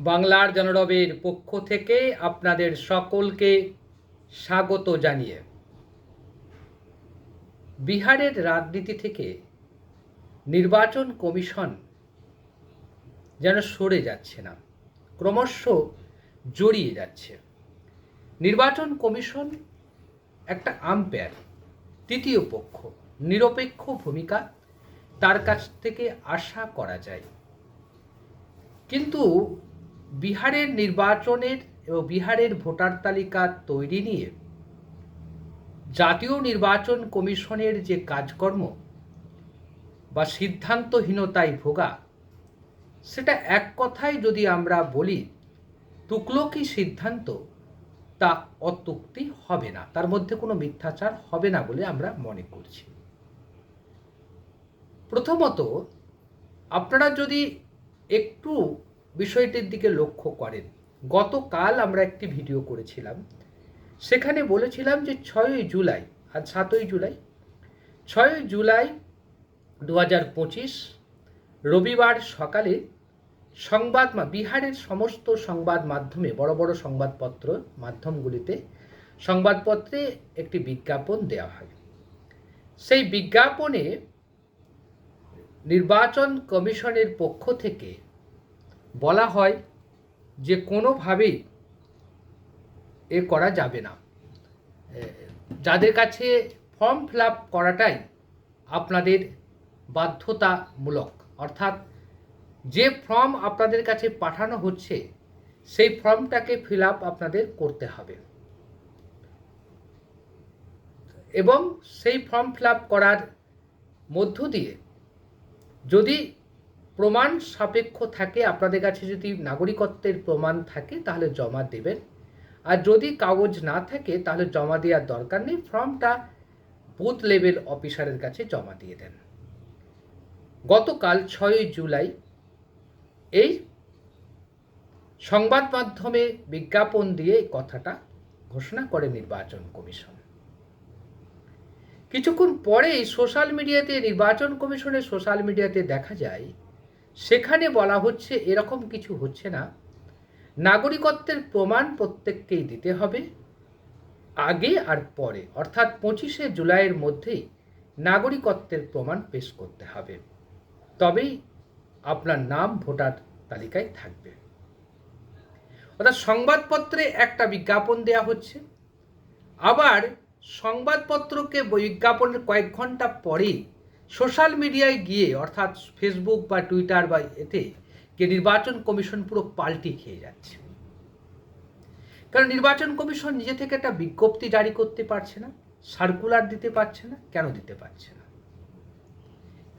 বাংলার জনরবের পক্ষ থেকে আপনাদের সকলকে স্বাগত জানিয়ে বিহারের রাজনীতি থেকে নির্বাচন কমিশন যেন সরে যাচ্ছে না, ক্রমশ জড়িয়ে যাচ্ছে। নির্বাচন কমিশন একটা আম্পায়ার, তৃতীয় পক্ষ, নিরপেক্ষ ভূমিকা তার কাছ থেকে আশা করা যায়। কিন্তু বিহারের নির্বাচনের এবং বিহারের ভোটার তালিকা তৈরি নিয়ে জাতীয় নির্বাচন কমিশনের যে কাজকর্ম বা সিদ্ধান্তহীনতায় ভোগা, সেটা এক কথায় যদি আমরা বলি তুকলকি সিদ্ধান্ত? তা অত্যুক্তি হবে না। তার মধ্যে কোনো মিথ্যাচার হবে না বলে আমরা মনে করছি। প্রথমত, আপনারা যদি একটু বিষয়টির দিকে লক্ষ্য করেন। গতকাল আমরা একটি ভিডিও করেছিলাম। সেখানে বলেছিলাম যে ছয়ই জুলাই, আর সাতই জুলাই? ছয়ই জুলাই দু পঁচিশ, রবিবার সকালে সংবাদ বিহারের সমস্ত সংবাদ মাধ্যমে, বড় বড় সংবাদপত্র মাধ্যমগুলিতে সংবাদপত্রে একটি বিজ্ঞাপন দেওয়া হয়। সেই বিজ্ঞাপনে নির্বাচন কমিশনের পক্ষ থেকে বলা হয় যে কোনোভাবেই এ করা যাবে না। যাদের কাছে ফর্ম ফিল আপ করাটাই আপনাদের বাধ্যতামূলক, অর্থাৎ যে ফর্ম আপনাদের কাছে পাঠানো হচ্ছে, সেই ফর্মটাকে ফিল আপ আপনাদের করতে হবে। এবং সেই ফর্ম ফিল আপ করার মধ্য দিয়ে যদি প্রমাণ সাপেক্ষ থাকে, আপনাদের কাছে যদি নাগরিকত্বের প্রমাণ থাকে, তাহলে জমা দেবেন। আর যদি কাগজ না থাকে, তাহলে জমা দেওয়ার দরকার নেই, ফর্মটা বুথ লেভেল অফিসারের কাছে জমা দিয়ে দেন। গতকাল ছয়ই জুলাই এই সংবাদ মাধ্যমে বিজ্ঞাপন দিয়ে এই কথাটা ঘোষণা করে নির্বাচন কমিশন। কিছুক্ষণ পরেই সোশ্যাল মিডিয়াতে, নির্বাচন কমিশনের সোশ্যাল মিডিয়াতে দেখা যায় সেখানে বলা হচ্ছে এরকম কিছু হচ্ছে না। নাগরিকত্বের প্রমাণ প্রত্যেককেই দিতে হবে। আগে আর পরে, অর্থাৎ পঁচিশে জুলাইয়ের মধ্যেই নাগরিকত্বের প্রমাণ পেশ করতে হবে। তবেই আপনার নাম, ভোটার তালিকায় থাকবে। অর্থাৎ সংবাদপত্রে একটা বিজ্ঞাপন দেওয়া হচ্ছে। আবার সংবাদপত্রকে বিজ্ঞাপনের কয়েক ঘণ্টা পরেই সোশ্যাল মিডিয়ায় গিয়ে, অর্থাৎ ফেসবুক বা টুইটার বা এতে যে নির্বাচন কমিশন পুরো পাল্টি খেয়ে যাচ্ছে। কারণ নির্বাচন কমিশন নিজে থেকে একটা বিজ্ঞপ্তি জারি করতে পারছে না সার্কুলার দিতে পারছে না, কেন দিতে পারছে না?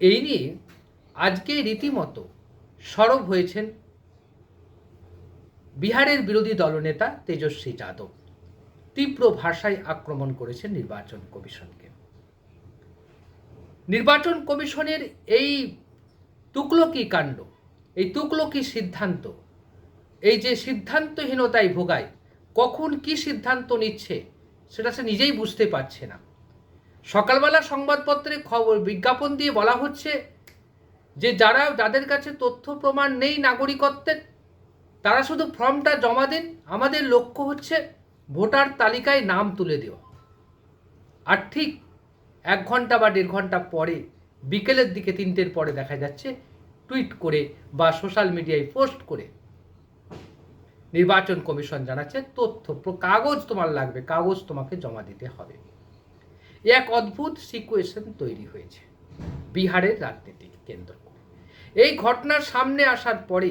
এই নিয়ে আজকে রীতিমতো সরব হয়েছেন বিহারের বিরোধী দলনেতা তেজস্বী যাদব। তীব্র ভাষায় আক্রমণ করেছেন নির্বাচন কমিশনকে। নির্বাচন কমিশনের এই তুকলকি কাণ্ড, এই তুকলকি সিদ্ধান্ত, এই যে সিদ্ধান্তহীনতায় ভোগায়, কখন কি সিদ্ধান্ত নিচ্ছে সেটা সে নিজেই বুঝতে পারছে না। সকালবেলা সংবাদপত্রে খবর, বিজ্ঞাপন দিয়ে বলা হচ্ছে যে যারা, যাদের কাছে তথ্য প্রমাণ নেই নাগরিকত্বের, তারা শুধু ফর্মটা জমা দিন, আমাদের লক্ষ্য হচ্ছে ভোটার তালিকায় নাম তুলে দেওয়া। আর ঠিক এক ঘণ্টা বা দেড় ঘণ্টা পরে, বিকেলের দিকে তিনটের পরে দেখা যাচ্ছে, টুইট করে বা সোশ্যাল মিডিয়ায় পোস্ট করে। নির্বাচন কমিশন জানাচ্ছে, তথ্য কাগজ তোমার লাগবে, কাগজ তোমাকে জমা দিতে হবে। এক অদ্ভুত সিকুয়েশন তৈরি হয়েছে, বিহারের রাজনীতি কেন্দ্র। এই ঘটনার সামনে আসার পরে,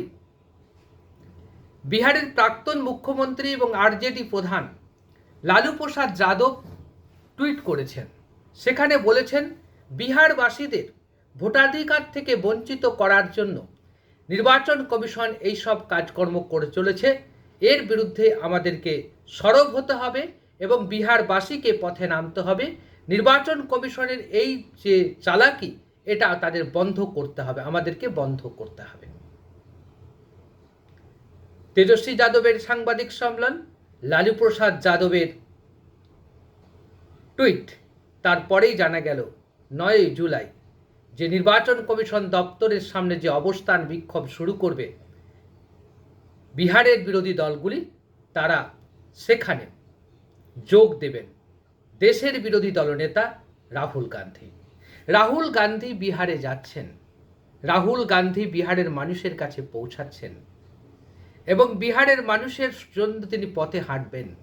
বিহারের প্রাক্তন মুখ্যমন্ত্রী এবং আরজেডি প্রধান লালু প্রসাদ যাদব টুইট করেছেন সেখানে বলেছেন, বিহারবাসীদের ভোটাধিকার থেকে বঞ্চিত করার জন্য নির্বাচন কমিশন এই সব কাজকর্ম করে চলেছে। এর বিরুদ্ধে আমাদেরকে সরব হতে হবে এবং বিহারবাসীকে পথে নামতে হবে। নির্বাচন কমিশনের এই যে চালাকি, এটা তাদের বন্ধ করতে হবে, আমাদেরকে বন্ধ করতে হবে। তেজস্বী যাদবের সাংবাদিক সম্মেলন, লালু প্রসাদ যাদবের টুইট। তারপরেই জানা গেল, নয়ই জুলাই, যে নির্বাচন কমিশন দপ্তরের সামনে যে অবস্থান বিক্ষোভ শুরু করবে, বিহারের বিরোধী দলগুলি তারা সেখানে যোগ দেবেন। দেশের বিরোধী দলনেতা রাহুল গান্ধী। রাহুল গান্ধী বিহারে যাচ্ছেন। রাহুল গান্ধী বিহারের মানুষের কাছে পৌঁছাচ্ছেন। এবং বিহারের মানুষের জন্য তিনি পথে হাঁটবেন।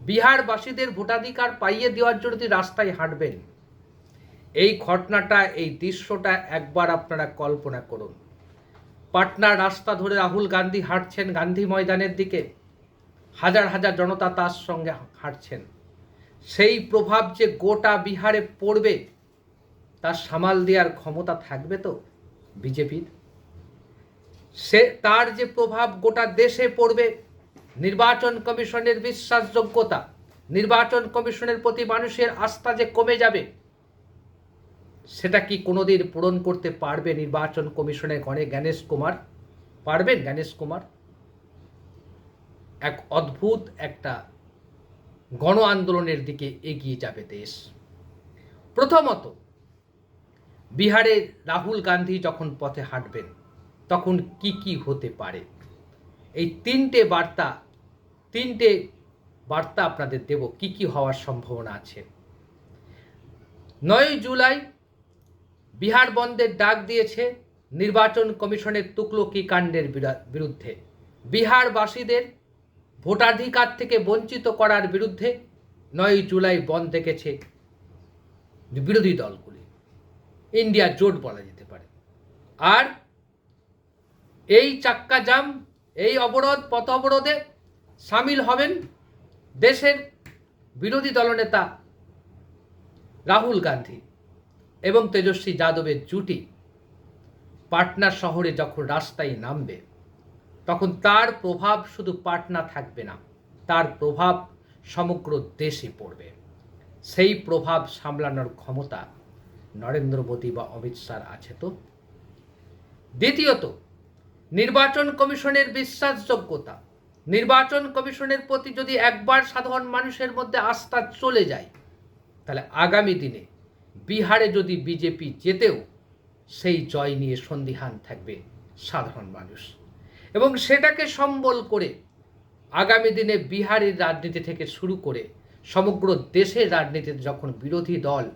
বিহারবাসীদের ভোটাধিকার পাইয়ে দেওয়ার জন্য তিনি রাস্তায় হাঁটবেন। এই ঘটনাটা, এই দৃশ্যটা একবার আপনারা কল্পনা করুন। পাটনার রাস্তা ধরে রাহুল গান্ধী হাঁটছেন গান্ধী ময়দানের দিকে। হাজার হাজার জনতা তার সঙ্গে হাঁটছেন। সেই প্রভাব যে গোটা বিহারে পড়বে, তার সামাল দেওয়ার ক্ষমতা থাকবে তো বিজেপির? সে, তার যে প্রভাব গোটা দেশে পড়বে নির্বাচন কমিশনের বিশ্বাসযোগ্যতা, নির্বাচন কমিশনের প্রতি মানুষের আস্থা যে কমে যাবে, সেটা কি কোনোদিন পূরণ করতে পারবে নির্বাচন কমিশনের গণে জ্ঞানেশ কুমার? পারবেন জ্ঞানেশ কুমার? এক অদ্ভুত একটা গণ আন্দোলনের দিকে এগিয়ে যাবে দেশ। প্রথমত, বিহারে রাহুল গান্ধী যখন পথে হাঁটবেন, তখন কি কি হতে পারে? এই তিনটে বার্তা তিনটে বার্তা আপনাদের দেব, কি কি হওয়ার সম্ভাবনা আছে। নয় জুলাই বিহার বন্ধের ডাক দিয়েছে, নির্বাচন কমিশনের তুকলকি কাণ্ডের বিরা- বিরুদ্ধে। বিহারবাসীদের ভোটাধিকার থেকে বঞ্চিত করার বিরুদ্ধে নয় জুলাই বন্ধ দেখেছে বিরোধী দলগুলি। ইন্ডিয়া জোট বলা যেতে পারে। আর এই চাক্কা জাম এই অবরোধ, পথ অবরোধে সামিল হবেন দেশের বিরোধী দলনেতা রাহুল গান্ধী এবং তেজস্বী যাদবের জুটি। পাটনা শহরে যখন রাস্তায় নামবে, তখন তার প্রভাব শুধু পাটনা থাকবে না, তার প্রভাব সমগ্র দেশে পড়বে। সেই প্রভাব সামলানোর ক্ষমতা নরেন্দ্র মোদী বা অমিত শাহর আছে তো? দ্বিতীয়ত, নির্বাচন কমিশনের বিশ্বাসযোগ্যতা নির্বাচন কমিশনের প্রতি যদি একবার সাধারণ মানুষের মধ্যে আস্থা চলে যায়, তাহলে আগামী দিনে বিহারে যদি বিজেপি যেতেও সেই জয় নিয়ে সন্দিহান থাকবে সাধারণ মানুষ। এবং সেটাকে সম্বল করে আগামী দিনে বিহারের রাজনীতি থেকে শুরু করে সমগ্র দেশের রাজনীতিতে যখন বিরোধী দল,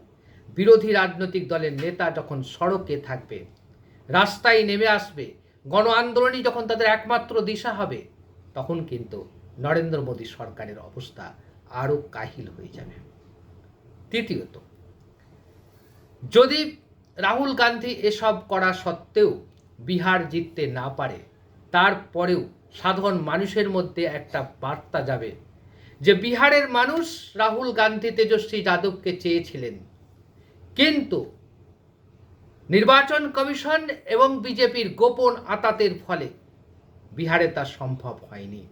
বিরোধী রাজনৈতিক দলের নেতা যখন সড়কে থাকবে, রাস্তায় নেমে আসবে গণ আন্দোলনই যখন তাদের একমাত্র দিশা হবে তখন কিন্তু নরেন্দ্র মোদী সরকারের অবস্থা আরও কাহিল হয়ে যাবে। তৃতীয়ত, যদি রাহুল গান্ধী এসব করা সত্ত্বেও বিহার জিততে না পারে, তারপরেও সাধারণ মানুষের মধ্যে একটা বার্তা যাবে যে বিহারের মানুষ রাহুল গান্ধী তেজস্বী যাদবকে চেয়েছিলেন। কিন্তু নির্বাচন কমিশন এবং বিজেপির গোপন আতাতের ফলে বিহারে তা সম্ভব হয়নি।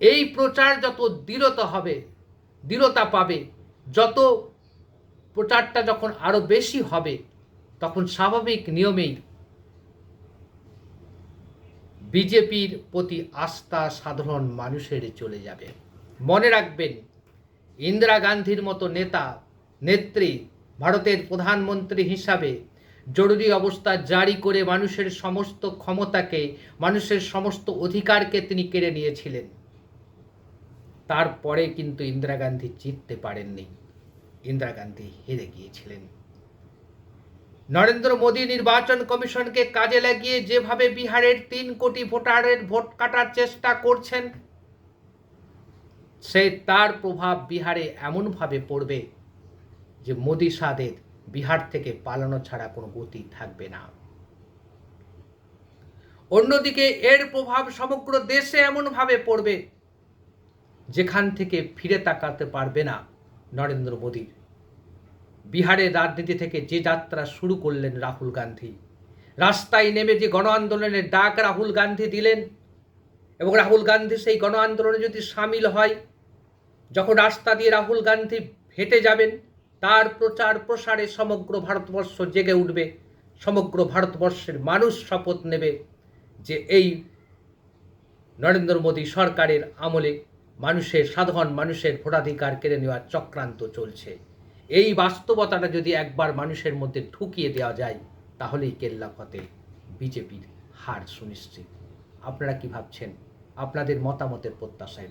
এই প্রচার যত দৃঢ়তা হবে, দৃঢ়তা পাবে, যত প্রচারটা যখন আরও বেশি হবে, তখন স্বাভাবিক নিয়মেই বিজেপির প্রতি আস্থা সাধারণ মানুষের চলে যাবে। মনে রাখবেন, ইন্দিরা গান্ধীর মতো নেতা, নেত্রী, ভারতের প্রধানমন্ত্রী হিসাবে জরুরি অবস্থা জারি করে মানুষের সমস্ত ক্ষমতাকে, মানুষের সমস্ত অধিকারকে তিনি কেড়ে নিয়েছিলেন। তারপরে কিন্তু ইন্দিরা গান্ধী জিততে পারেননি। ইন্দিরা গান্ধী হেরে গিয়েছিলেন। নরেন্দ্র মোদী নির্বাচন কমিশনকে কাজে লাগিয়ে যেভাবে বিহারের তিন কোটি ভোটারের ভোট কাটার চেষ্টা করছেন, সে তার প্রভাব বিহারে এমনভাবে পড়বে যে মোদী সাদের বিহার থেকে পালানো ছাড়া কোনো গতি থাকবে না। অন্যদিকে এর প্রভাব সমগ্র দেশে এমনভাবে পড়বে, যেখান থেকে ফিরে তাকাতে পারবে না নরেন্দ্র মোদীর বিহারের রাজনীতি থেকে যে যাত্রা শুরু করলেন রাহুল গান্ধী, রাস্তায় নেমে যে গণ আন্দোলনের ডাক রাহুল গান্ধী দিলেন, এবং রাহুল গান্ধী সেই গণ আন্দোলনে যদি সামিল হয়, যখন রাস্তা দিয়ে রাহুল গান্ধী হেঁটে যাবেন তার প্রচার প্রসারে সমগ্র ভারতবর্ষ জেগে উঠবে, সমগ্র ভারতবর্ষের মানুষ শপথ নেবে যে এই নরেন্দ্র মোদী সরকারের আমলে মানুষের, সাধারণ মানুষের ভোটাধিকার কেড়ে নেওয়ার চক্রান্ত চলছে। এই বাস্তবতাটা যদি একবার মানুষের মধ্যে ঢুকিয়ে দেওয়া যায়, তাহলেই কেল্লা ফতে বিজেপির হার সুনিশ্চিত। আপনারা কি ভাবছেন? আপনাদের মতামতের প্রত্যাশায়